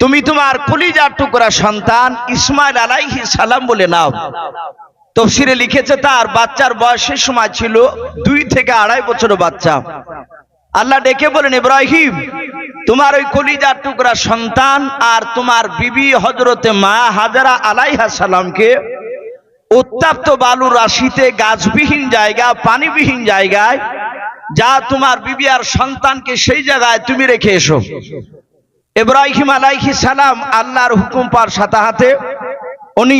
তুমি তোমার কলিজার টুকরা সন্তান ইসমাইল আলাইহি সালাম বলে নাও। তফসিরে লিখেছে, তার বাচ্চার বয়সের সময় ছিল দুই থেকে আড়াই বছর বাচ্চা। আল্লাহ ডেকে বলেন, ইব্রাহিম, তোমার ওই কলিজার টুকরা সন্তান আর তোমার বিবি হজরতে মা হাজারা আলাইহা সালামকে উত্তাপ্ত বালু রাশিতে গাছবিহীন জায়গা, পানিবিহীন জায়গায়, যা তোমার বিবি আর সন্তানকে সেই জায়গায় তুমি রেখে এসো। ইব্রাহিম আলাইহি সালাম আল্লাহর হুকুম পার সাথে হাতে উনি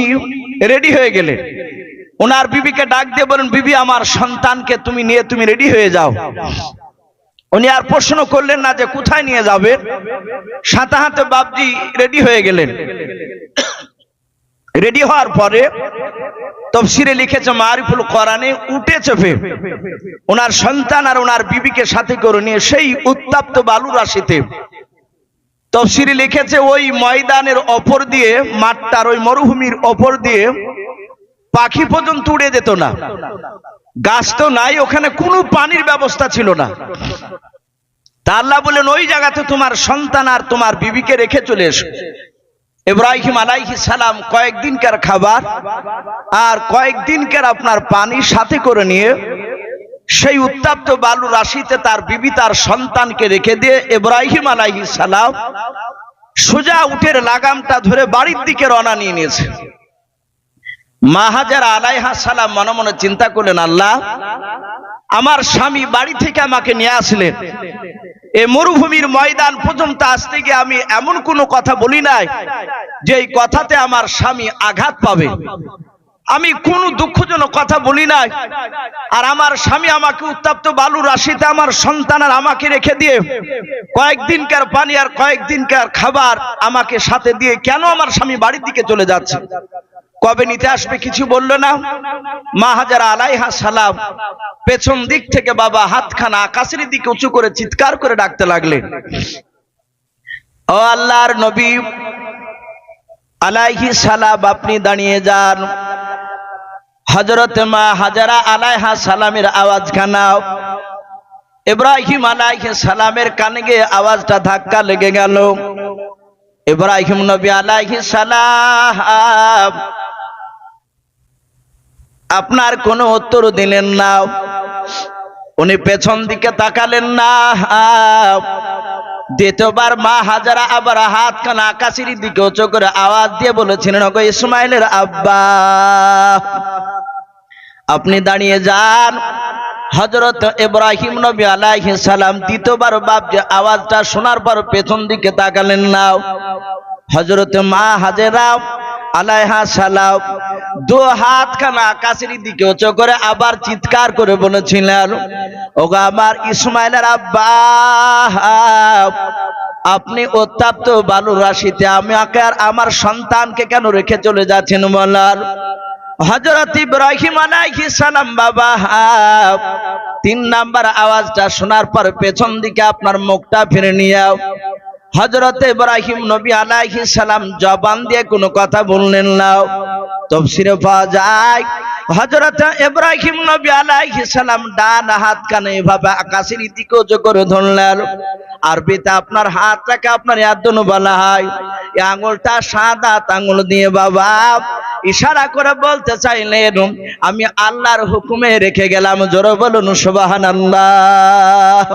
রেডি হয়ে গেলেন। ওনার বিবিকে ডাক দিয়ে বলেন বিবি, আমার সন্তানকে তুমি নিয়ে তুমি রেডি হয়ে যাও। উনি আর প্রশ্ন করলেন না যে কোথায় নিয়ে যাবেন সাথে হাতে বাবজি রেডি হয়ে গেলেন। রেডি হওয়ার পরে তফসিরে লিখেছে, মারিফুল কোরআনে উঠে চেপে ওনার সন্তান আর ওনার বিবিকে সাথে করে নিয়ে সেই উত্তাপ্ত বালু রাশিতে তফসিরে লিখেছে, ওই ময়দানের অপর দিয়ে, মাঠটার ওই মরুভূমির অপর দিয়ে পাখি পর্যন্ত উড়ে যেত না। গাছ তো নাই, ওখানে কোনো পানির ব্যবস্থা ছিল না। তা আল্লাহ বলেন ওই জায়গাতে তোমার সন্তান আর তোমার বিবিকে রেখে চলে এসো। ইব্রাহিম আলাইহি সালাম কয়েকদিনকার খাবার আর কয়েকদিনকার আপনার পানি সাথে করে নিয়ে সেই উত্তাপ্ত বালু রাশিতে তার বিবি তার সন্তানকে রেখে দিয়ে ইব্রাহিম আলাইহি সালাম সোজা উঠের লাগামটা ধরে বাড়ির দিকে রওনা নিয়ে নিয়েছে। মাহাজার আলাইহা সালাম মনে মনে চিন্তা করলেন, আল্লাহ, আমার স্বামী বাড়ি থেকে আমাকে নিয়ে আসলেন এ মরুভূমির ময়দান পর্যন্ত আসতে গিয়ে আমি এমন কোনো কথা বলি নাই যে কথাতে আমার স্বামী আঘাত পাবে। আমি কোন দুঃখজনক কথা বলি নাই। আর আমার স্বামী আমাকে উত্তাপ্ত বালু রাশিতে আমার সন্তান আর আমাকে রেখে দিয়ে কয়েকদিনকার পানি আর কয়েকদিনকার খাবার আমাকে সাথে দিয়ে কেন আমার স্বামী বাড়ির দিকে চলে যাচ্ছে? কবে নিতে আসবে কিছু বলল না? মা হাজারা আলাইহা সালাম পেছন দিক থেকে বাবা হাতখানা আকাশের দিকে উঁচু করে চিৎকার করে ডাকতে লাগলেন ও আল্লাহর নবী, আলাইহি সালাম আপনি দাঁড়িয়ে যান। হজরত মা হাজারা আলাইহা সালামের আওয়াজ খানাও ইব্রাহিম আলাইহি সালামের কানে গিয়ে আওয়াজটা ধাক্কা লেগে গেল। ইব্রাহিম নবী আলাইহি সালাম, আপনার কোনো উত্তর দিলেন না। উনি পেছন দিকে তাকালেন না। দ্বিতীয়বার মা হাজারা আবার হাত কান আকাশের দিকে উঁচু করে আওয়াজ দিয়ে বলেছিলেন ইসমাইলের আব্বা, আপনি দাঁড়িয়ে যান। হজরত ইব্রাহিম নবী আলাইহিস সালাম দ্বিতীয়বার বাপ যে আওয়াজটা শোনার পর পেছন দিকে তাকালেন না। হজরত মা হাজেরা আলাইহা সালাম। দু হাত খানা আকাশের দিকে উঁচু করে আবার চিৎকার করে বলেছিলেন, ওগো আমার ইসমাইলের আব্বা, আপনি উত্তাপ্ত বালু রাশিতে, আমি আর আমার সন্তানকে কেন রেখে চলে যাচ্ছেন বলার? হজরত ইব্রাহিম আলাইহিস সালাম, বাবা, তিন নাম্বার আওয়াজটা শোনার পর পেছন দিকে আপনার মুখটা ফিরে নিয়ে হজরত ইব্রাহিম নবী আলাইহিস সালাম জবান দিয়ে কোনো কথা বললেন না। তফসিরে পাওয়া যায় হজরত ইব্রাহিম নবী আলাইহিস সালাম ডান হাত কানে এভাবে আকাশের দিকে উঁচু করে ধরলেন। আরবিতে আপনার হাতটাকে আপনার ইয়াদুন বলা হয়, এই আঙুলটা সাদা আঙুল দিয়ে বাবা, ইশারা করে বলতে চাইলেন, আমি আল্লাহর হুকুমে রেখে গেলাম, জোরে বলুন সুবহানাল্লাহ।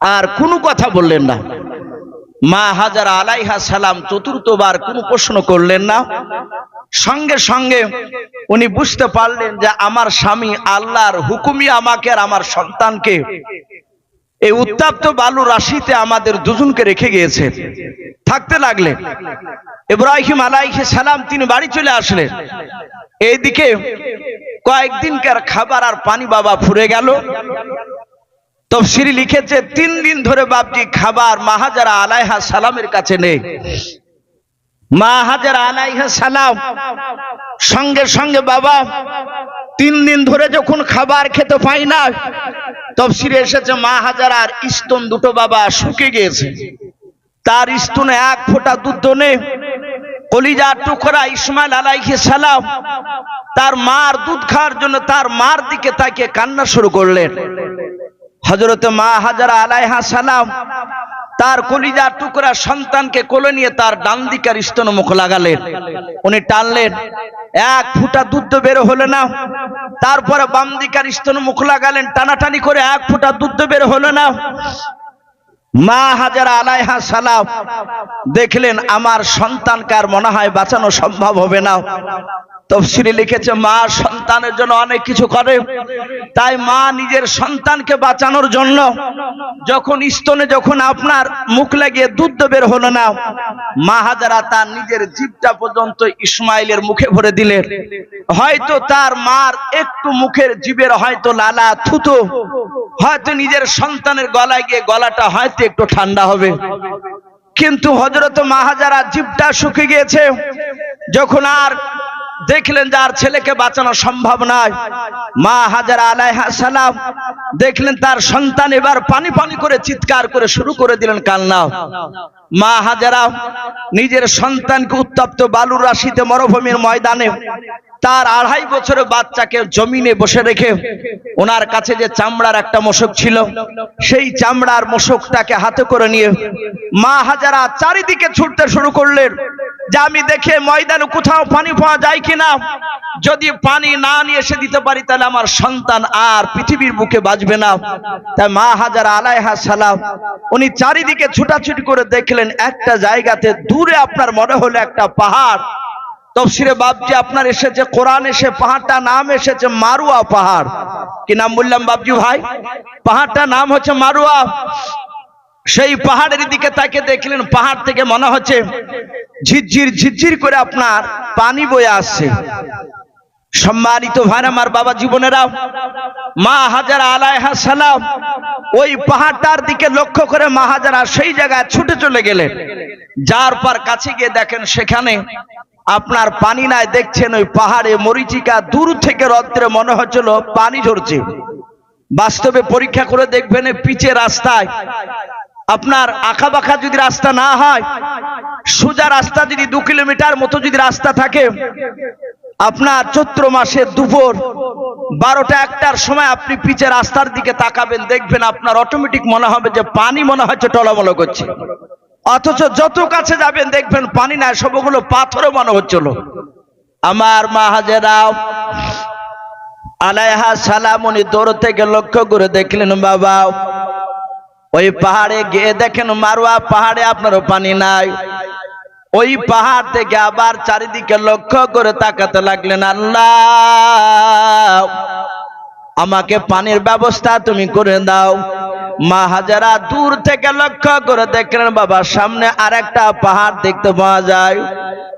আর কোনো কথা বললেন না। মা হাজার আলাইহা সালাম চতুর্থবার কোনো প্রশ্ন করলেন না। সঙ্গে সঙ্গে উনি বুঝতে পারলেন যে আমার স্বামী আল্লাহর হুকুমই আমাকে আর আমার সন্তানকে এই উত্তাপ্ত বালু রাশিতে আমাদের দুজনকে রেখে গিয়েছে। থাকতে লাগলে। ইব্রাহিম আলাইহি সালাম তিনি বাড়ি চলে আসলেন। এইদিকে কয়েকদিনকার খাবার আর পানি বাবা ফুরে গেল। তফসিরি লিখেছে, তিন দিন ধরে বাপজি খাবার মাহাজারা আলাইহা সালামের কাছে নেই। মা হাজার আলাইহা সালাম, সঙ্গে সঙ্গে বাবা, তিন দিন ধরে যখন খাবার খেতে পাই না তফসিরে এসেছে, মা হাজার আর স্তন দুটো বাবা শুকে গিয়েছে। তার স্তনে এক ফোঁটা দুধ নেই কলিজার টুকরা ইসমাইল আলাইহি সালাম, তার মার দুধ খাওয়ার জন্য তার মার দিকে তাকিয়ে কান্না শুরু করলেন। হজরতে মা হাজারা আলাইহা সালাম তার কলিজার টুকরা সন্তানকে কোলে নিয়ে তার ডান দিকার স্তন মুখ লাগালেন। উনি টানলেন, এক ফুটা দুধ তো বের হলো না। তারপরে বাম দিকার স্তন মুখ লাগালেন, টানাটানি করে এক ফুটা দুধ তো বের হলো না। মা হাজারা আলাইহা সালাম দেখলেন, আমার সন্তানকে আর মনে হয় বাঁচানো সম্ভব হবে না। তফসিলি লিখেছে, মা সন্তানের জন্য অনেক কিছু করে। তাই মা নিজের সন্তানকে বাঁচানোর জন্য যখন স্তনে যখন আপনার মুখ লাগিয়ে দুধ বের হলো না, মা হাজারা তার নিজের জীবটা পর্যন্ত ইসমাইলের মুখে ভরে দিলেন। হয়তো তার মার একটু মুখের জীবের হয়তো লালা থুতো, হয়তো নিজের সন্তানের গলায় গিয়ে গলাটা হয়তো একটু ঠান্ডা হবে। কিন্তু হজরত মাহাজারা জীবটা শুকে গিয়েছে, যখন আর দেখলেন যে আর ছেলেকে বাঁচানো সম্ভব নয়। মা হাজারা আলাইহা সালাম দেখলেন তার সন্তান এবার পানি পানি করে চিৎকার করে শুরু করে দিলেন কান্না। মা হাজারা নিজের সন্তানকে উত্তপ্ত বালুর রাশিতে মরুভূমির ময়দানে তার আড়াই বছরের বাচ্চাকে জমিনে বসে রেখে ওনার কাছে যে চামড়ার একটা মশক ছিল, সেই চামড়ার মশকটাকে হাতে করে নিয়ে মা হাজারা চারিদিকে ছুটতে শুরু করলেন। যে আমি দেখে ময়দানে কোথাও পানি পাওয়া যায় কিনা, যদি পানি না নিয়ে এসে দিতে পারি, তাহলে আমার সন্তান আর পৃথিবীর বুকে বাঁচবে না। তাই মা হাজার আলাইহা সালাম, উনি চারিদিকে ছুটাছুটি করে দেখলেন, একটা জায়গাতে দূরে আপনার মনে হলো একটা পাহাড়। তফসিরে বাবজি আপনার এসেছে, কোরআন এসে, পাহাড়টা নাম এসেছে মারুয়া পাহাড়। কি নাম বললাম বাবজি ভাই? পাহাড়টা নাম হচ্ছে মারুয়া। সেই পাহাড়ের দিকে তাকে দেখলেন, পাহাড় থেকে মনে হচ্ছে ঝিরঝির ঝিরঝির করে আপনার পানি বয়ে আসছে। সম্মানিত ভাই আমার বাবা জীবনেরা, মা হাজারা আলাইহা সালাম, ওই পাহাড়টার দিকে লক্ষ্য করে মা হাজারা সেই জায়গায় ছুটে চলে গেলেন যার পর কাছে গিয়ে দেখেন, সেখানে আপনার পানি নাই, দেখছেন ওই পাহাড়ে মরিচিকা দূর থেকে রদ্রে মনে হচ্ছিল পানি ঝরছে। বাস্তবে পরীক্ষা করে দেখবেন, পিচে রাস্তায় আপনার আঁকা বাঁকা যদি রাস্তা না হয়, সোজা রাস্তা যদি দু কিলোমিটার মতো যদি রাস্তা থাকে, আপনার চৈত্র মাসের দুপুর বারোটা একটার সময় আপনি পিচে রাস্তার দিকে তাকাবেন, দেখবেন আপনার অটোমেটিক মনে হবে যে পানি মনে হচ্ছে টলমল করছে। অথচ যত কাছে যাবেন, দেখবেন পানি না সবগুলো পাথরও মনে হচ্ছিল আমার মা হাজেরাও আলাইহা সালাম উনি দৌড় থেকে লক্ষ্য করে দেখলেন বাবা ওই পাহাড়ে গিয়ে দেখেন মারুয়া পাহাড়ে আপনারও পানি নাই। ওই পাহাড় থেকে আবার চারিদিকে লক্ষ্য করে তাকাতে লাগলেন, আল্লাহ, আমাকে পানির ব্যবস্থা তুমি করে দাও। মা হাজারা দূর থেকে লক্ষ্য করে দেখলেন বাবা সামনে আর একটা পাহাড় দেখতে পাওয়া যায়।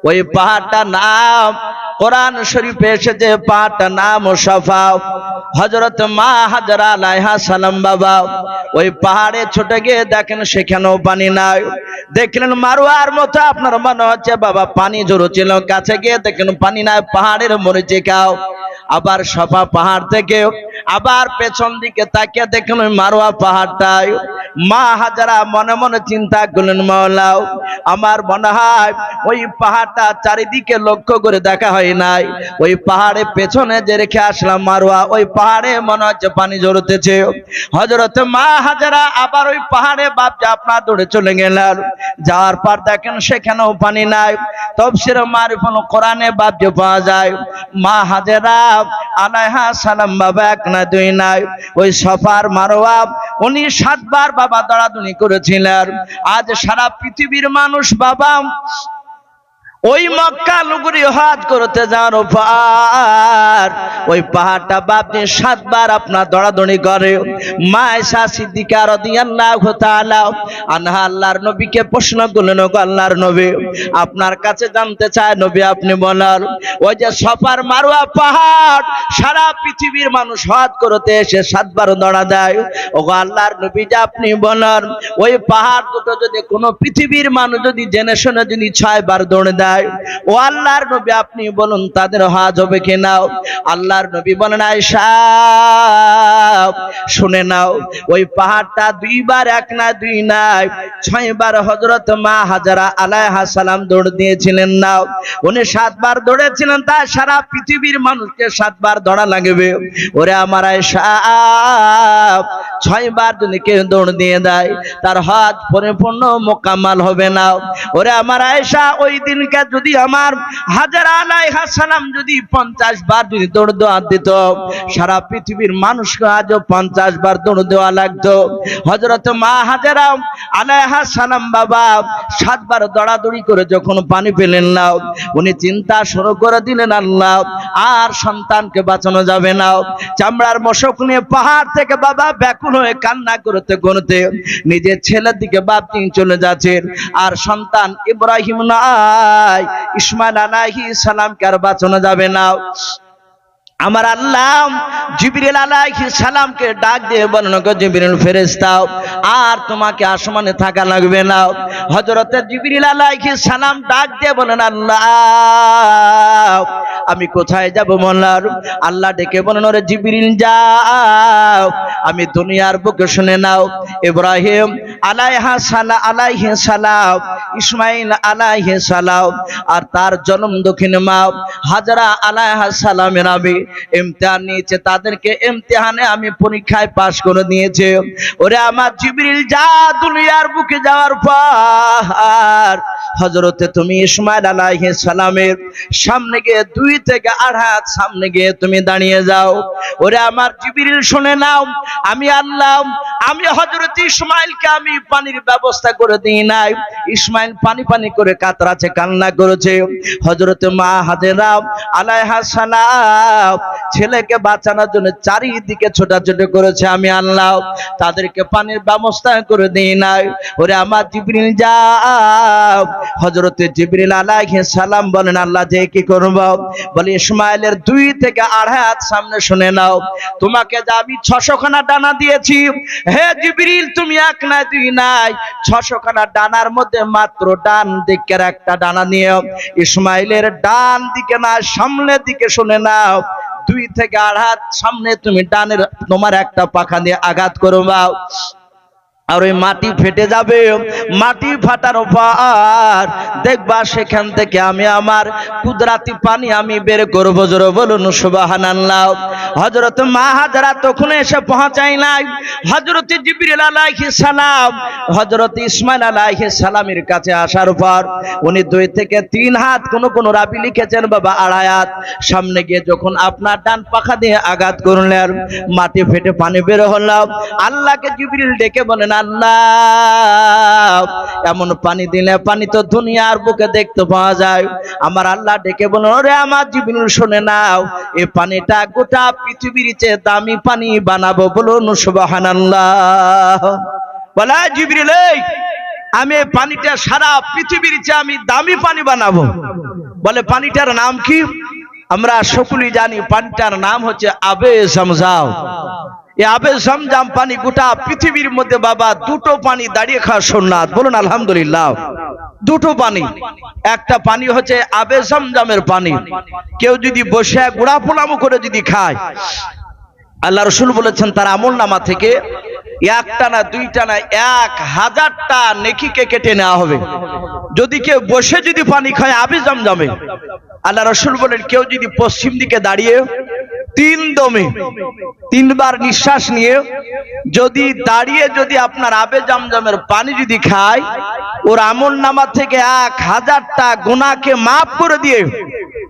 ওই পাহাড়টা নাম কোরআন শরীফে এসেছে পাহাড়টা নাম সাফা হজরত মা হাজারা লাইহা সালাম বাবা, ওই পাহাড়ে ছুটে গিয়ে দেখেন সেখানেও পানি নাই। দেখলেন মারুয়ার মতো, আপনার মনে হচ্ছে বাবা পানি ছিল। কাছে গিয়ে দেখেন পানি নাই, পাহাড়ের মরিচে খাও আবার সফা পাহাড় থেকে আবার পেছন দিকে তাকিয়ে দেখেন ওই মারোয়া পাহাড়টায় মা হাজারা মনে মনে চিন্তা করলেন, মাওলাও, আমার মনে হয় ওই পাহাড়টা চারিদিকে লক্ষ্য করে দেখা হয় নাই। ওই পাহাড়ে পেছনে যে রেখে আসলাম মারোয়া, ওই পাহাড়ে মনে হচ্ছে পানি জড়তেছে হজরত মা হাজারা আবার ওই পাহাড়ে বাপজা আপনার দৌড়ে চলে গেলেন। যাওয়ার পর দেখেন সেখানেও পানি নাই। তফসির মারিফুল কোরআনে বাপজে পাওয়া যায়, মা হাজারা, আলাইহা সালাম বাবা এক না দুই নাই। ওই সফার মারোয়া, উনি সাতবার বাবা দড়াদড়ি করেছিলেন। আজ সারা পৃথিবীর মানুষ বাবা ওই মক্কা লুগুরি হাত করতে যাওয়ার পার ওই পাহাড়টা বাপনি সাতবার আপনার দড়াদড়ি করে। মা এসা সিদ্দিকা রাদিয়াল্লাহু তাআলা আনহা আল্লাহর নবীকে প্রশ্ন করলেন গো আল্লাহর নবী, আপনার কাছে জানতে চায় নবী আপনি বলার, ওই যে সফার মারোয়া পাহাড়, সারা পৃথিবীর মানুষ হাত করতে এসে সাতবার দড়া দেয়। ও আল্লাহর নবী যে আপনি বলার, ওই পাহাড় দুটো যদি কোনো পৃথিবীর মানুষ যদি জেনে শুনে যদি ছয়বার দৌড়ে দেয় ও আল্লাহর নবী, আপনি বলুন তাদের হাজ হবে কিনা আল্লাহর নবী বলেন আয়সা শুনে নাও, ওই পাহাড়টা দুইবার এক না দুই নাই। ছয়বার হজরত মা হাজারা আলাইহা সালাম দৌড় দিয়েছিলেন না। উনি সাতবার দৌড়েছিলেন, তা সারা পৃথিবীর মানুষকে সাতবার দৌড়া লাগবে। ওরে আমার আয়সা ছয়বার যদি কেউ দৌড় দিয়ে দেয়, তার হাত পরিপূর্ণ মোকাম্মাল হবে না। ওরে আমার আয়সা ওই দিনকে যদি আমার হাজার আলাইহা সালাম যদি পঞ্চাশ বার যদি দৌড় দেওয়া দিত, সারা পৃথিবীর মানুষকে আজও পঞ্চাশ বার দৌড় দেওয়া লাগতো। হজরত মা হাজারা আলাইহা সালাম বাবা সাতবার দৌড়াদৌড়ি করে যখন পানি পেলেন না, উনি চিন্তা শুরু করে দিলেন, আল্লাহ, আর সন্তানকে বাঁচানো যাবে না। চামড়ার মশক নিয়ে পাহাড় থেকে বাবা ব্যাকুল হয়ে কান্না করতে করতে নিজের ছেলের দিকে বাপ নিয়ে চলে যাচ্ছেন আর সন্তান ইব্রাহিম নাই, ইসমাইল আলাইহি সালামকে আর বাঁচানো যাবে না। আমার আল্লাহ জিবরিল আলাইহিস সালামকে ডাক দিয়ে বলেন, গো জিবরিল ফেরেশতাও আর তোমাকে আসমানে থাকা লাগবে না। হযরতে জিবরিল আলাইহিস সালাম ডাক দিয়ে বলেন, আল্লাহ আমি কোথায় যাব মোল্লার আল্লাহ ডেকে বলেন ওরে জিবরিল, যাও। আমি দুনিয়ার বুকে শুনে নাও। ইব্রাহিম আলাইহা সালা আলাইহি সালাম, ইসমাইল আলাইহি সালাম, আর তার জন্ম দক্ষিণ মা হাজরা আলাইহা সালামের আমি ইমতিহান নিয়েছে তাদেরকে। ইমতিহানে আমি পরীক্ষায় পাশ করে দিয়েছে। ওরে আমার জিবরিল, যা দুনিয়ার বুকে যাওয়ার পর হজরতে তুমি ইসমাইল আলাইহিস সালামের সামনে গিয়ে দুই থেকে আড়াই হাত সামনে গিয়ে তুমি দাঁড়িয়ে যাও। ওরে আমার জিবরিল শুনে নাও, আমি আল্লাহ, আমি হজরত ইসমাইলকে আমি পানির ব্যবস্থা করে দিই নাই। ইসমাইল পানি পানি করে কাতরাছে কান্না করেছে। হজরত মা হাজেরা আলাইহা সালাম ছেলেকে বাঁচানোর জন্য চারিদিকে ছোটাছুটি করেছে, আমি আল্লাহ, তাদেরকে পানির ব্যবস্থা করে দিই নাই। ওরে আমার জিবরিল যাও হজরতে জিবরিল আলাইহিস সালাম বলেন, আল্লাহ যে কি করব? বলে, ইসমাইলের দুই থেকে আড়াই হাত সামনে শুনে নাও। তোমাকে যা আমি ছশো খানা ডানা দিয়েছি, হে জিবরিল, তুমি এক নাই, দুই নাই। ছশো খানা ডানার মধ্যে মাত্র ডান দিকের একটা ডানা নিয়ে ইসমাইলের ডান দিকে না সামনের দিকে শুনে নাও। দুই থেকে আড়াই হাত সামনে তুমি ডানের তোমার একটা পাখা দিয়ে আঘাত করবা আর ওই মাটি ফেটে যাবে। মাটি ফাটার পর দেখবা সেখান থেকে আমি আমার কুদরাতি পানি আমি বের করব। জোর বলুন সুবাহান আল্লাহ হজরত মা হাজারা তখন এসে পৌঁছাই নাই। হজরত জিবরিল আলাইহি সালাম হজরত ইসমাইল আলাইহি সালামের কাছে আসার পর উনি দুই থেকে তিন হাত কোন কোন রাবি লিখেছেন, বাবা, আড়াই হাত। সামনে গিয়ে যখন আপনার ডান পাখা দিয়ে আঘাত করলেন, মাটি ফেটে পানি বের হলাম আল্লাহকে জিবরিল ডেকে বলেন আল্লাহ। এমন পানি দিলে পানি তো দুনিয়ার বুকে দেখতে পাওয়া যায়। আমার আল্লাহ ডেকে বলেন ওরে আমার জিবরিল, শুনে নাও। এই পানিটা গোটা পৃথিবীর চেয়ে দামি পানি বানাবো বলুন, সুবহানাল্লাহ। বলা জিবরিল আমি এই পানিটা সারা পৃথিবীর চেয়ে আমি দামি পানি বানাবো। বলে, পানিটার নাম কি? আমরা সকলেই জানি পানিটার নাম হচ্ছে আবে জামজাও এই আবে পানি গোটা পৃথিবীর মধ্যে বাবা, দুটো পানি দাঁড়িয়ে খাওয়া সোননাথ। বলুন, আলহামদুলিল্লাহ। দুটো পানি। একটা পানি হচ্ছে আবে জামজামের পানি। কেউ যদি বসে গুড়া পোলামো করে যদি খায়, আল্লাহ রসুল বলেছেন, তার আমল নামা থেকে একটা না দুইটা এক হাজারটা নেকিকে কেটে নেওয়া হবে। যদি কেউ বসে যদি পানি খায় আবে জমজমে, আল্লাহ রসুল বলেন, কেউ যদি পশ্চিম দিকে দাঁড়িয়ে তিন দমে, তিনবার নিঃশ্বাস নিয়ে যদি দাঁড়িয়ে যদি আপনার আবে জমজমের পানি যদি খায়, ওর আমল নামা থেকে এক হাজারটা গুনাকে মাফ করে দিয়ে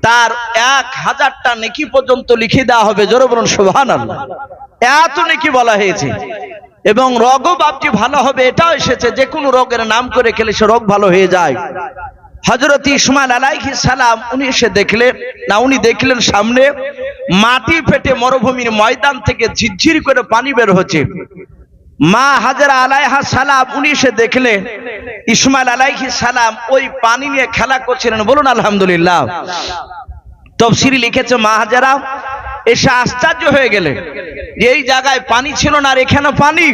তার এক হাজারটা নেকি পর্যন্ত লিখে দেওয়া হবে। জোরে বলুন শোভান এত নেকি বলা হয়েছে। এবং রোগও বাপটি ভালো হবে, এটাও এসেছে। যে কোনো রোগের নাম করে খেলে সে রোগ ভালো হয়ে যায়। হজরত ইসমাইল আলাইহি সালাম, উনি এসে দেখলেন, না, উনি দেখলেন সামনে মাটি ফেটে মরুভূমির ময়দান থেকে ঝিরঝির করে পানি বের হচ্ছে। মা হাজারা আলাইহা সালাম, উনি এসে দেখলেন, ইসমাইল আলাইহি সালাম ওই পানি নিয়ে খেলা করছিলেন। বলুন, আলহামদুলিল্লাহ। তফসিরি লিখেছে, মা হাজারা এসে আশ্চর্য হয়ে গেলেন যে এই জায়গায় পানি ছিল না আর এখানে পানি।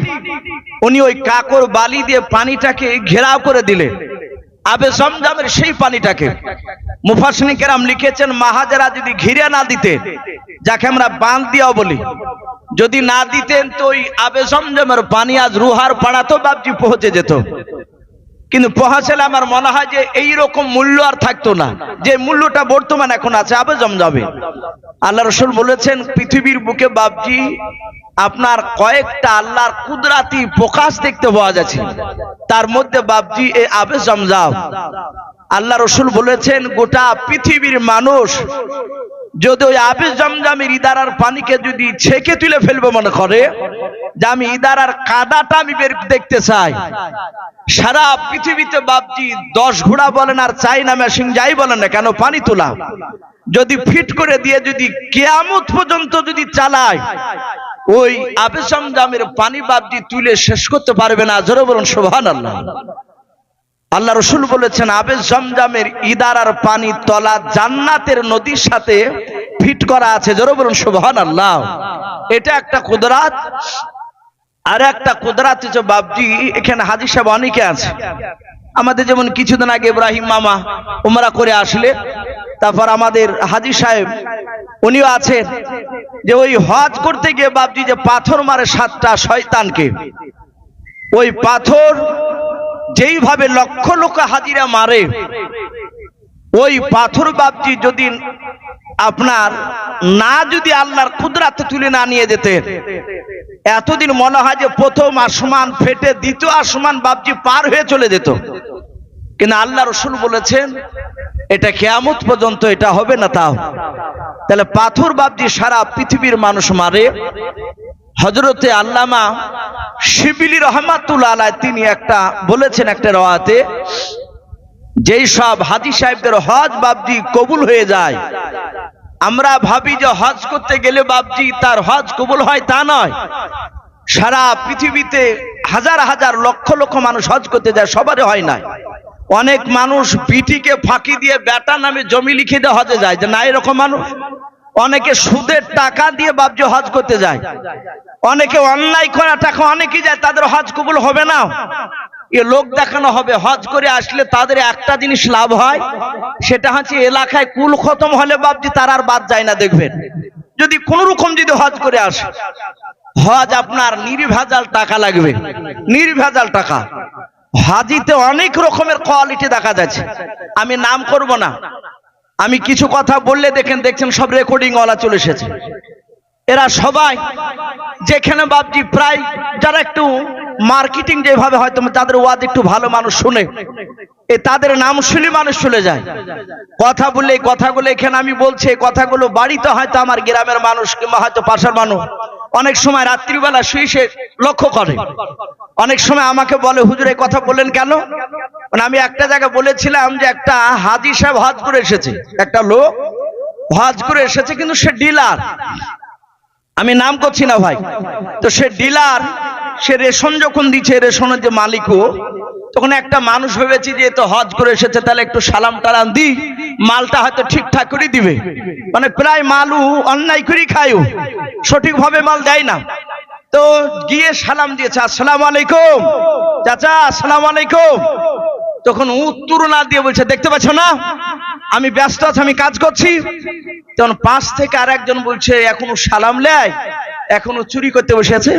উনি ওই কাকর বালি দিয়ে পানিটাকে ঘেরাও করে দিলেন। আবে জমজমের সেই পানিটাকে। মুফাসনি কেরাম লিখেছেন, মাহাজারা যদি ঘিরে না দিতে, যাকে আমরা বাঁধ দিয়াও বলি, যদি না দিতেন তো ওই আবে জমজমের পানি আজ রুহার পাড়াতেও বাবজি পৌঁছে যেত। কিন্তু পৌঁছালে আমার মনে হয় যে এই রকম মূল্য আর থাকতো না। যে মূল্যটা বর্তমান এখন আছে, আবে জমজাবে আল্লাহ রসুল বলেছেন, পৃথিবীর বুকে বাবজি আপনার কয়েকটা আল্লাহর কুদরাতি প্রকাশ দেখতে পাওয়া যাচ্ছে। তার মধ্যে বাবজি এ আবে জমজাম। আল্লাহ রসুল বলেছেন, গোটা পৃথিবীর মানুষ যদি ওই আবে জমজামের ইদারার পানিকে যদি ছেকে তুলে ফেলব মনে করে, যে আমি ইদারার কাদাটা আমি বের দেখতে চাই। সারা পৃথিবীতে বাপজি দশ ঘোড়া বলেন আর চাই না, মেশিন যাই বলেন না কেন, পানি তোলা। যদি ফিট করে দিয়ে যদি কেয়ামত পর্যন্ত যদি চালায়, ওই আবেশম জামের পানি বাপজি তুলে শেষ করতে পারবে না। জোরে বলুন সোহান আল্লাহ আল্লাহ রসুল বলেছেন আবেশ জমজামের ইদারার পানি তলা জান্নাতের নদীর সাথে ফিট করা আছে। জোরে বলুন সোহান আল্লাহ এটা একটা কুদরাত। আর একটা কুদরাত হচ্ছে বাবজি এখানে হাজির সাহেব অনেকে আছে। আমাদের যেমন কিছুদিন আগে ইব্রাহিম মামা উমরা করে আসলে, তারপর আমাদের হাজি সাহেব, উনিও আছেন। যে ওই হজ করতে গিয়ে বাবজি যে পাথর মারে সাতটা শয়তানকে, ওই পাথর যেইভাবে লক্ষ লক্ষ হাজিরা মারে, ওই পাথর বাবজি যদি আপনার না যদি আল্লাহর কুদরাতে তুলে না নিয়ে যেতেন, এতদিন মনে হয় যে প্রথম আসমান ফেটে দ্বিতীয় আসমান বাবজি পার হয়ে চলে যেত। কিন্তু আল্লাহ রসুল বলেছেন, এটা কেয়ামত পর্যন্ত এটা হবে না তাহলে পাথর বাবজি সারা পৃথিবীর মানুষ মারে হজরতে আল্লামা শিবিলি রহমাতুল্লাহ আলাহ তিনি একটা বলেছেন একটা রওয়াতে যেই সব হাজি সাহেবদের হজ বাবজি কবুল হয়ে যায়, আমরা ভাবি যে হজ করতে গেলে বাবজি তার হজ কবুল হয় তা নয়। সারা পৃথিবীতে হাজার হাজার লক্ষ লক্ষ মানুষ হজ করতে যায়, সবারই হয় না অনেক মানুষ বিটিকে ফাঁকি দিয়ে বেটা নামে জমি লিখে দিয়ে হজে যায়, যে না এরকম মানুষ। অনেকে সুদের টাকা দিয়ে বাবজি হজ করতে যায়। অনেকে অন্যায় করা টাকা অনেকেই যায়, তাদের হজ কবুল হবে না। এ লোক দেখানো হবে, হজ করে আসলে তাদের একটা জিনিস লাভ হয়, সেটা হচ্ছে এলাকায় কুল খতম হলে বাবজি তার আর বাদ যায় না, দেখবেন। যদি কোন রকম যদি হজ করে আসে, হজ আপনার নির্ভেজাল টাকা লাগবে, নির্ভেজাল টাকা। হাজিতে অনেক রকমের কোয়ালিটি দেখা যাচ্ছে। আমি নাম করব না। আমি কিছু কথা বললে দেখেন, দেখছেন সব রেকর্ডিং ওয়ালা চলে এসেছে। এরা সবাই, যেখানে বাবজি প্রায়, যারা একটু মার্কেটিং যেভাবে হয়তো তাদের ওয়াদ একটু ভালো মানুষ শুনে। এ তাদের নাম শুনে মানুষ চলে যায়। কথা বললে কথাগুলো এখানে আমি বলছি কথাগুলো বাড়িতে হয়তো আমার গ্রামের মানুষ কিংবা হয়তো পাশের মানুষ। অনেক সময় রাত্রিবেলা শুয়ে সে লক্ষ্য করে। অনেক সময় আমাকে বলে, হুজুর, এই কথা বলেন কেন? মানে আমি একটা জায়গায় বলেছিলাম যে একটা হাজি সাহেব হজ করে এসেছে। একটা লোক হজ করে এসেছে, কিন্তু সে ডিলার। আমি নাম করছি না ভাই। তো সে ডিলার, সে রেশন যখন দিচ্ছে, রেশনের যে মালিকও, তখন একটা মানুষ ভেবেছি যে তো হজ করে এসেছে, তাহলে একটু সালাম টালাম দি মালটা হয়তো ঠিকঠাক করে দিবে। মানে প্রায় মালু অন্যায় করেই খায়ও, সঠিকভাবে মাল দেয় না। তো গিয়ে সালাম দিয়েছে, আসসালাম আলাইকুম। চাচা, আসসালাম আলাইকুম। তখন উত্তর না দিয়ে বলছে, দেখতে পাচ্ছ না? আমি ব্যস্ত আছি, আমি কাজ করছি। তখন পাশ থেকে আর একজন বলছে, এখনও সালাম লেয়? এখনও চুরি করতে বসেছে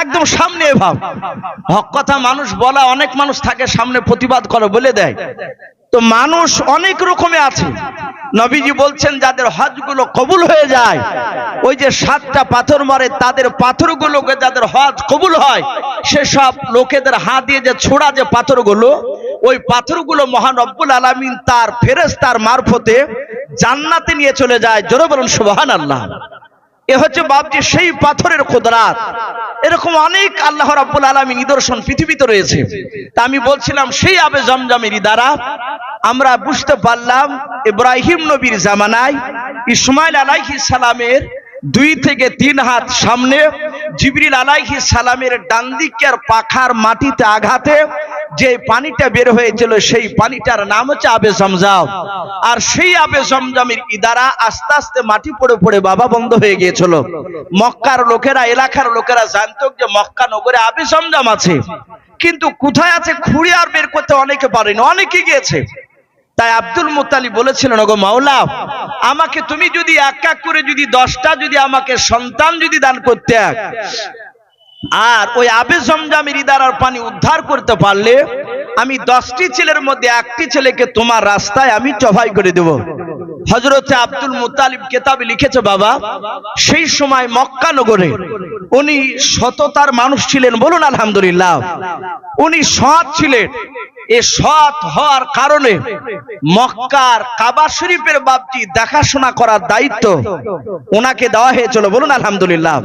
একদম সামনে ভাব। হক কথা, মানুষ বলা, অনেক মানুষ থাকে, সামনে প্রতিবাদ করে, বলে দেয়। তো মানুষ অনেক রকমে আছে। নবীজি বলছেন, যাদের হজগুলো কবুল হয়ে যায়, ওই যে সাতটা পাথর মারে, তাদের পাথরগুলোকে যাদের হজ কবুল হয়, সেসব লোকেদের হাত দিয়ে যে ছোড়া যে পাথরগুলো ওই পাথরগুলো মহান রব্বুল আলামিন তার ফেরেস তার মারফতে জান্নাতে নিয়ে চলে যায়। জোরে বলুন সুবহান আল্লাহ এ হচ্ছে বাপজি সেই পাথরের খোদরাত এরকম অনেক আল্লাহ রাব্বুল আলামিন নিদর্শন পৃথিবীতে রয়েছে। তা আমি বলছিলাম, সেই আবে জমজমের দ্বারা আমরা বুঝতে পারলাম, ইব্রাহিম নবীর জামানায় ইসমাইল আলাইহিস সালামের দুই থেকে তিন হাত সামনে জিবরিল আলাইহি সালামের ডান দিকের পাখার মাটিতে আঘাতে যে পানিটা বের হয়েছিল, সেই পানিটার নাম হচ্ছে আবে জমজম। আর সেই আবে জমজমের ইদারা আস্তে আস্তে মাটি পড়ে পড়ে বাবা বন্ধ হয়ে গিয়েছিল। মক্কার লোকেরা, এলাকার লোকেরা জানতো যে মক্কা নগরে আবে জমজম আছে। কিন্তু কোথায় আছে খুঁড়ে আর বের করতে অনেকে পারেনি, অনেকে গিয়েছে। তাই আব্দুল মুতালি বলেছিলেন, ওগো মাওলা আমাকে তুমি যদি এক এক করে যদি দশটা যদি আমাকে সন্তান যদি দান করতে আর ওই আবে জমজামের ইদারার পানি উদ্ধার করতে পারলে আমি দশটি ছেলের মধ্যে একটি ছেলেকে তোমার রাস্তায় আমি চভাই করে দেব। হজরতে আব্দুল মুতালিব কেতাবে লিখেছে, বাবা, সেই সময় মক্কা নগরে উনি সততার মানুষ ছিলেন বলুন আলহামদুলিল্লাহ। উনি সৎ ছিলেন। এ সৎ হওয়ার কারণে মক্কার কাবা শরীফের বাপটি দেখাশোনা করার দায়িত্ব ওনাকে দেওয়া হয়েছিল বলুন আলহামদুলিল্লাহ।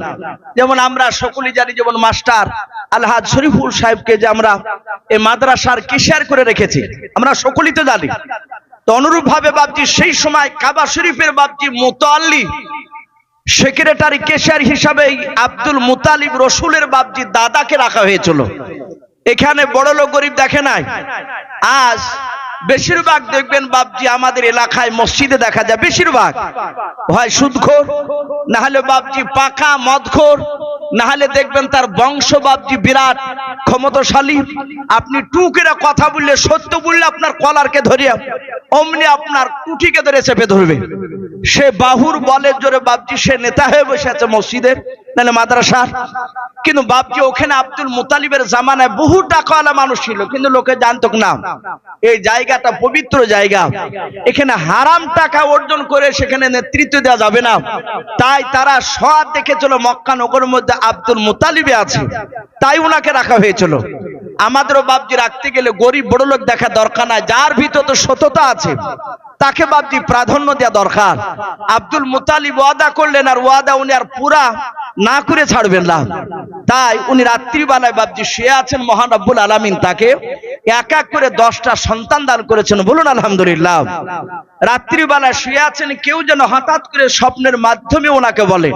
যেমন আমরা সকলেই জানি, যেমন মাস্টার আলহাজ শরীফুল সাহেবকে যে আমরা এই মাদ্রাসার কেশিয়ার করে রেখেছি, আমরা সকলেই তো জানি। তো অনুরূপ ভাবে বাপজি সেই সময় কাবা শরীফের বাপজি মোতাল্লি সেক্রেটারি কেশিয়ার হিসাবে আব্দুল মুতালিব রসুলের বাপজি দাদাকে রাখা হয়েছিল। এখানে বড় লোক গরিব দেখে নাই। আজ বেশিরভাগ দেখবেন বাপজি আমাদের এলাকায় মসজিদে দেখা যায়, বেশিরভাগ। হয় সুদখোর, না হলে বাপজি পাকা মদখোর, না হলে দেখবেন তার বংশ বাপজি বিরাট ক্ষমতাশালী। আপনি টুকেরা কথা বললে, সত্য বললে আপনার কলারকে ধরিয়া অমনি আপনার টুটিকে ধরে চেপে ধরবে। সে বাহুর বলের জোরে বাপজি, সে নেতা হয়ে বসে আছে মসজিদের। নাহলে মাদ্রাসার। কিন্তু বাপজি ওখানে আব্দুল মুতালিবের জামানায় বহু টাকাওয়ালা মানুষ ছিল, কিন্তু লোকে জানতো না। এই জায়গাটা পবিত্র জায়গা। এখানে হারাম টাকা অর্জন করে সেখানে নেতৃত্ব দেওয়া যাবে না। তাই তারা সৎ দেখেছিল মক্কা নগরের মধ্যে আব্দুল মুতালিবে আছে। তাই ওনাকে রাখা হয়েছিল। আমাদেরও বাপজি রাখতে গেলে গরিব বড় লোক দেখা দরকার নাই। যার ভিতর তো সততা আছে, তাকে বাপজি প্রাধান্য দেওয়া দরকার। আব্দুল মুতালিব ওয়াদা করলেন আর ওয়াদা উনি আর পুরা না করে ছাড়বেন না। তাই উনি রাত্রিবেলায় বাপজি শুয়ে আছেন মহান আব্বুল আলামিন তাকে এক এক করে দশটা সন্তান দান করেছেন। বলুন, আলহামদুলিল্লাহ। রাত্রিবেলায় শুয়ে আছেন, কেউ যেন হঠাৎ করে স্বপ্নের মাধ্যমে ওনাকে বলে।